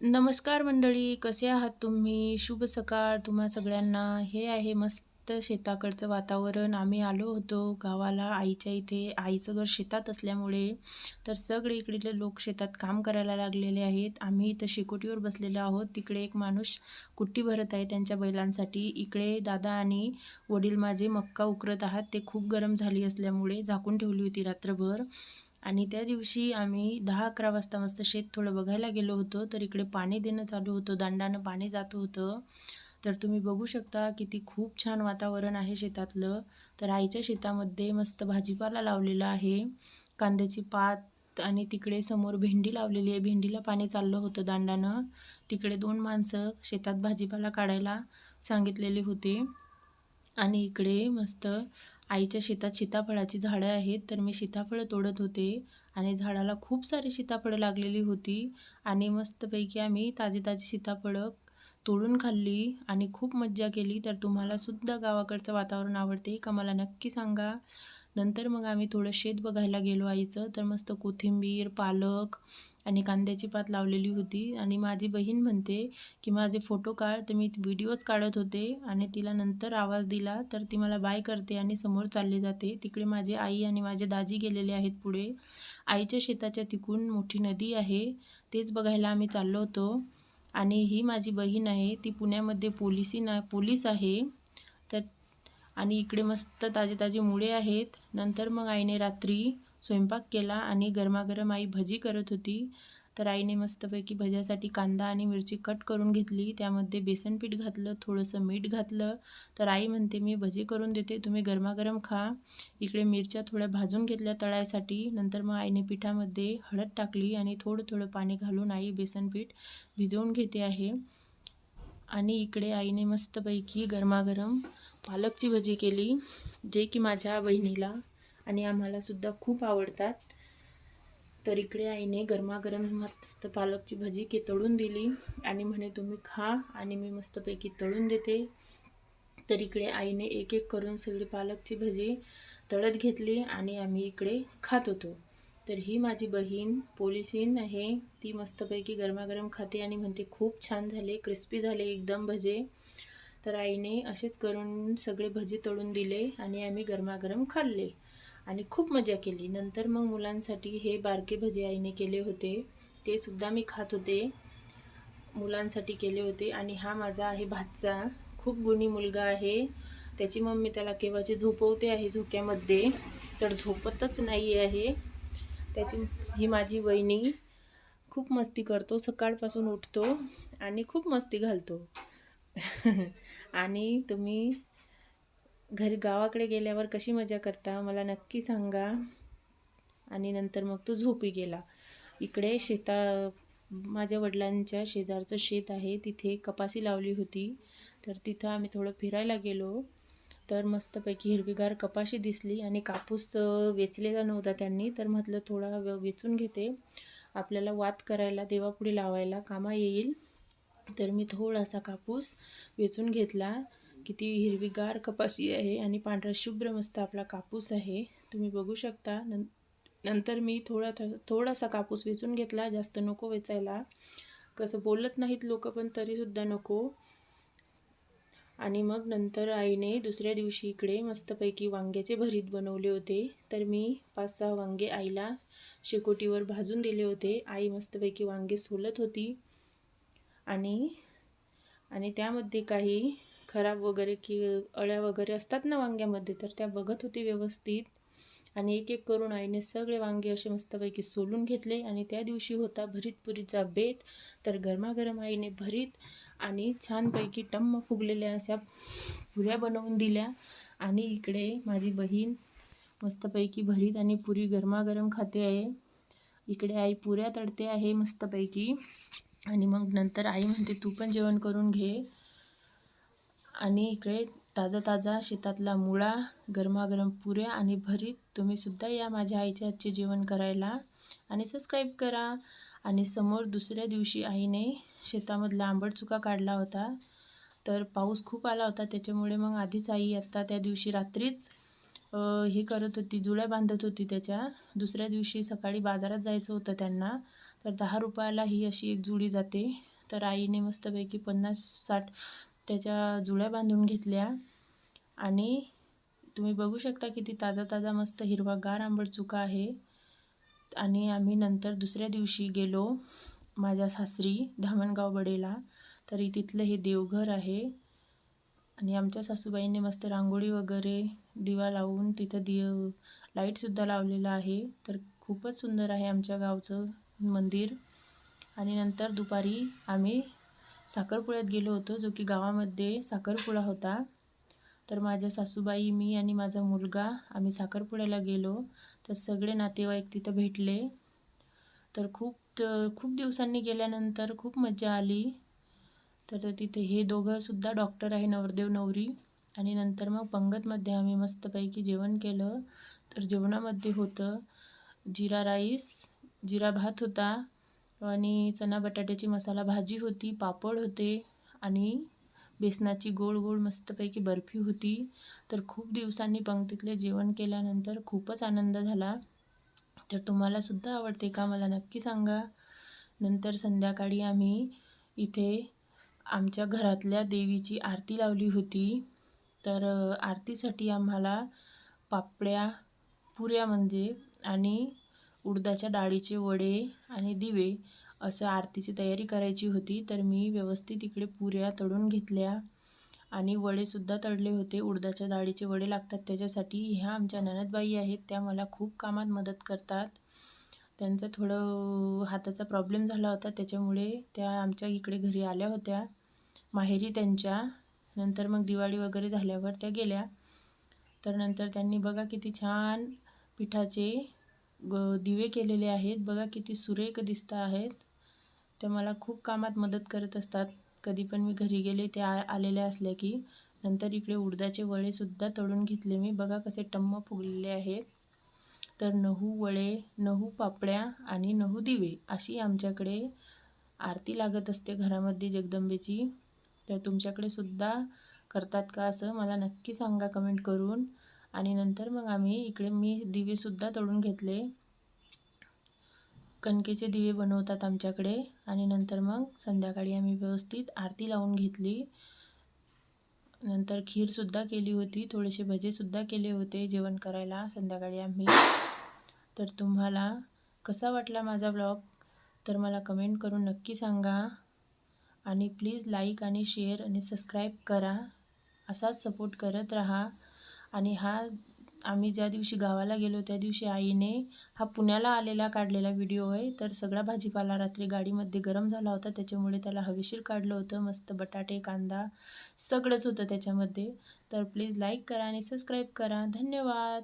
नमस्कार मंडळी कसे आहात तुम्ही? शुभ सकाळ तुम्हा सगळ्यांना. हे आहे मस्त शेताकडचं वातावरण. आम्ही आलो होतो गावाला आईच्या इथे. आईचं घर शेतात असल्यामुळे तर सगळे इकडले लोक शेतात काम करायला लागलेले आहेत. आम्ही इथं शेकोटीवर बसलेलो आहोत. तिकडे एक माणूस कुट्टी भरत आहे त्यांच्या बैलांसाठी. इकडे दादा आणि वडील माझे मक्का उकरत आहात. ते खूप गरम झाली असल्यामुळे झाकून ठेवली होती रात्रभर. आणि त्या दिवशी आम्ही दहा अकरा वाजता मस्त शेत थोडं बघायला गेलो होतो. तर इकडे पाणी देणं चालू होतं. दांडानं पाणी जात होतं. तर तुम्ही बघू शकता किती खूप छान वातावरण आहे शेतातलं. तर आईच्या शेतामध्ये मस्त भाजीपाला लावलेला आहे. कांद्याची पात आणि तिकडे समोर भेंडी लावलेली आहे. भेंडीला पाणी चाललं होतं दांडानं. तिकडे दोन माणसं शेतात भाजीपाला काढायला सांगितलेले होते. आणि इकडे मस्त आईच्या शेतात सीताफळाची झाडं आहेत तर मी सीताफळं तोडत होते आणि झाडाला खूप सारी सीताफळं लागलेली होती आणि मस्तपैकी आम्ही ताजी ताजी सीताफळं तोडून खाल्ली आणि खूप मज्जा केली. तर तुम्हालासुद्धा गावाकडचं वातावरण आवडते का मला नक्की सांगा. नंतर मग आम्ही थोडं शेत बघायला गेलो आईचं. तर मस्त कोथिंबीर पालक आणि कांद्याची पात लावलेली होती. आणि माझी बहीण म्हणते की माझे फोटो काढ. तर मी व्हिडिओज काढत होते आणि तिला नंतर आवाज दिला. तर ती मला बाय करते आणि समोर चालली जाते. तिकडे माझे आई आणि माझे दाजी गेलेले आहेत पुढे. आईच्या शेताच्या तिकून मोठी नदी आहे. तेच बघायला आम्ही चाललो होतो. आणि ही माझी बहीण आहे. ती पुण्यामध्ये पोलिसी ना पोलीस आहे. तर आणि इकडे मस्त ताजे ताजे मुळे आहेत. नंतर मग आईने रात्री स्वयंपाक केला आणि गरमागरम आई भजी करत होती. तर आईने मस्तपैकी भज्यासाठी कांदा आणि मिरची कट करून घेतली. त्यामध्ये बेसन पीठ घातलं थोडंसं मीठ घातलं. तर आई म्हणते मी भजी करून देते तुम्ही गरमागरम खा. इकडे मिरच्या थोड्या भाजून घेतल्या तळायसाठी. नंतर मग आईने पिठामध्ये हळद टाकली आणि थोडं थोडं पाणी घालून आई बेसन पीठ भिजवून घेते आहे. आणि इकडे आईने मस्तपैकी गरमागरम पालकची भजी केली जे की माझ्या बहिणीला आणि आम्हालासुद्धा खूप आवडतात. तर इकडे आईने गरमागरम मस्त पालकची भजी के तळून दिली आणि म्हणे तुम्ही खा आणि मी मस्तपैकी तळून देते. तर इकडे आईने एक एक करून सगळी पालकची भजी तळत घेतली आणि आम्ही इकडे खात होतो. तर ही माझी बहीण पोलिसीन आहे. ती मस्तपैकी गरमागरम खाते आणि म्हणते खूप छान झाले क्रिस्पी झाले एकदम भजे. तर आईने असेच करून सगळे भजे तळून दिले आणि आम्ही गरमागरम खाल्ले आणि खूप मजा केली. नंतर मग मुलांसाठी हे बारके भजे आईने केले होते. ते सुद्धा मी खात होते. मुलांसाठी केले होते आणि हा माझा आहे भातचा. खूप गुणी मुलगा आहे. त्याची मम्मी त्याला केव्हाची झोपवते आहे झोक्यामध्ये? तर झोपतच नाही आहे. त्याची ही माझी वहिनी खूप मस्ती करतो. सकाळपासून उठतो आणि खूप मस्ती घालतो. आणि तुम्ही घरी गावाकडे गेल्यावर कशी मजा करता मला नक्की सांगा. आणि नंतर मग तो झोपी गेला. इकडे शेता माझ्या वडिलांच्या शेजारचं शेत आहे. तिथे कपासी लावली होती. तर तिथं आम्ही थोडं फिरायला गेलो. तर मस्तपैकी हिरवीगार कपाशी दिसली आणि कापूस वेचलेला नव्हता त्यांनी. तर म्हटलं थोडा वेचून घेते. आपल्याला वात करायला देवापुढे लावायला कामा येईल. तर मी थोडासा कापूस वेचून घेतला. किती हिरवीगार कपाशी आहे आणि पांढरा शुभ्र मस्त आपला कापूस आहे. तुम्ही बघू शकता. नं नंतर मी थोडा थोडासा कापूस वेचून घेतला. जास्त नको वेचायला. कसं बोलत नाहीत लोक पण तरीसुद्धा नको. आणि मग नंतर आईने दुसऱ्या दिवशी इकडे मस्तपैकी वांग्याचे भरीत बनवले होते. तर मी पाच सहा वांगे आईला शेकोटीवर भाजून दिले होते. आई मस्तपैकी वांगे सोलत होती. आणि आणि त्यामध्ये काही खराब वगैरे की अळ्या वगैरे असतात ना वांग्यामध्ये तर त्या बघत होती व्यवस्थित. आणि एक एक करून आईने सगळे वांगे असे मस्तपैकी सोलून घेतले. आणि त्या दिवशी होता भरीत पुरीचा बेत. तर गरमागरम आईने भरीत आणि छानपैकी टम्म फुगलेल्या अशा पुऱ्या बनवून दिल्या. आणि इकडे माझी बहीण मस्तपैकी भरीत आणि पुरी गरमागरम खाते आहे. इकडे आई पुऱ्या तळते आहे मस्तपैकी. आणि मग नंतर आई म्हणते तू पण जेवण करून घे. आणि इकडे ताजा ताजा शेतातला मुळा गरमागरम पुऱ्या आणि भरीत तुम्हीसुद्धा या माझ्या आईच्या आजचे जेवण करायला. आणि सबस्क्राईब करा. आणि समोर दुसऱ्या दिवशी आईने शेतामधला आंबट चुका काढला होता. तर पाऊस खूप आला होता. त्याच्यामुळे मग आधीच आई आत्ता त्या दिवशी रात्रीच हे करत होती जुळ्या बांधत होती त्याच्या. दुसऱ्या दिवशी सकाळी बाजारात जायचं होतं त्यांना. तर दहा रुपयाला ही अशी एक जुळी जाते. तर आईने मस्तपैकी पन्नास साठ त्याच्या जुळ्या बांधून घेतल्या. आणि तुम्ही बघू शकता किती ताजा ताजा मस्त हिरवागार आंबट चुका आहे. आणि आम्ही नंतर दुसऱ्या दिवशी गेलो माझ्या सासरी धामणगाव बडेला तरी तिथलं हे देवघर आहे. आणि आमच्या सासूबाईंनी मस्त रांगोळी वगैरे दिवा लावून तिथं दिव लाईटसुद्धा लावलेलं आहे. तर खूपच सुंदर आहे आमच्या गावचं मंदिर. आणि नंतर दुपारी आम्ही साखरपुड्यात गेलो होतो जो की गावामध्ये साखरपुडा होता. तर माझ्या सासूबाई मी आणि माझा मुलगा आम्ही साखरपुड्याला गेलो. तर सगळे नातेवाईक तिथं भेटले. तर खूप खूप दिवसांनी गेल्यानंतर खूप मजा आली. तर तिथे हे दोघंसुद्धा डॉक्टर आहे नवरदेव नवरी. आणि नंतर मग पंगतमध्ये आम्ही मस्तपैकी जेवण केलं. तर जेवणामध्ये होतं जिरा राईस जिरा भात होता आणि चना बटाट्याची मसाला भाजी होती पापड होते आणि बेसनाची गोड गोड मस्तपैकी बर्फी होती. तर खूप दिवसांनी पंक्तीतले जेवण केल्यानंतर खूपच आनंद झाला. तर तुम्हालासुद्धा आवडते का मला नक्की सांगा. नंतर संध्याकाळी आम्ही इथे आमच्या घरातल्या देवीची आरती लावली होती. तर आरतीसाठी आम्हाला पापड्या पुऱ्या म्हणजे आणि उडदाच्या डाळीचे वडे आणि दिवे असं आरतीची तयारी करायची होती तर मी व्यवस्थित इकडे पुऱ्या तळून घेतल्या आणि वडेसुद्धा तळले होते. उडदाच्या डाळीचे वडे लागतात त्याच्यासाठी. ह्या आमच्या ननदबाई आहेत त्या मला खूप कामात मदत करतात. त्यांचं थोडं हाताचा प्रॉब्लेम झाला होता त्याच्यामुळे त्या आमच्या इकडे घरी आल्या होत्या. माहेरी त्यांच्या. नंतर मग दिवाळी वगैरे झाल्यावर त्या गेल्या. तर नंतर त्यांनी बघा किती छान पिठाचे ग दिवे केलेले आहेत. बघा किती सुरेख दिसत आहेत. ते मला खूप कामात मदत करत असतात. कधी पण मी घरी गेले ते आ आलेल्या असल्या की नंतर इकडे उडदाचे वडेसुद्धा तळून घेतले मी. बघा कसे टम्म फुगलेले आहेत. तर नहू वडे नहू पापड्या आणि नहू दिवे अशी आमच्याकडे आरती लागत असते घरामध्ये जगदंबेची. तर तुमच्याकडे सुद्धा करतात का असं मला नक्की सांगा कमेंट करून. आणि नंतर मग आम्ही इकडे मी दिवेसुद्धा तळून घेतले. कणकेचे दिवे बनवतात आमच्याकडे. आणि नंतर मग संध्याकाळी आम्ही व्यवस्थित आरती लावून घेतली. नंतर खीरसुद्धा केली होती. थोडेसे भजेसुद्धा केले होते जेवण करायला. संध्याकाळी आम्ही. तर तुम्हाला कसा वाटला माझा ब्लॉग? तर मला कमेंट करून नक्की सांगा. आणि प्लीज लाईक आणि शेअर आणि सबस्क्राईब करा. असाच सपोर्ट करत राहा. आणि हा आम्ही ज्या दिवशी गावाला गेलो त्या दिवशी आईने हा पुण्याला आलेला काढलेला व्हिडिओ आहे. तर सगळा भाजीपाला रात्री गाडीमध्ये गरम झाला होता. त्याच्यामुळे त्याला हवेशीर काढलं होतं. मस्त बटाटे कांदा सगळंच होतं त्याच्यामध्ये. तर प्लीज लाईक करा आणि सबस्क्राईब करा. धन्यवाद.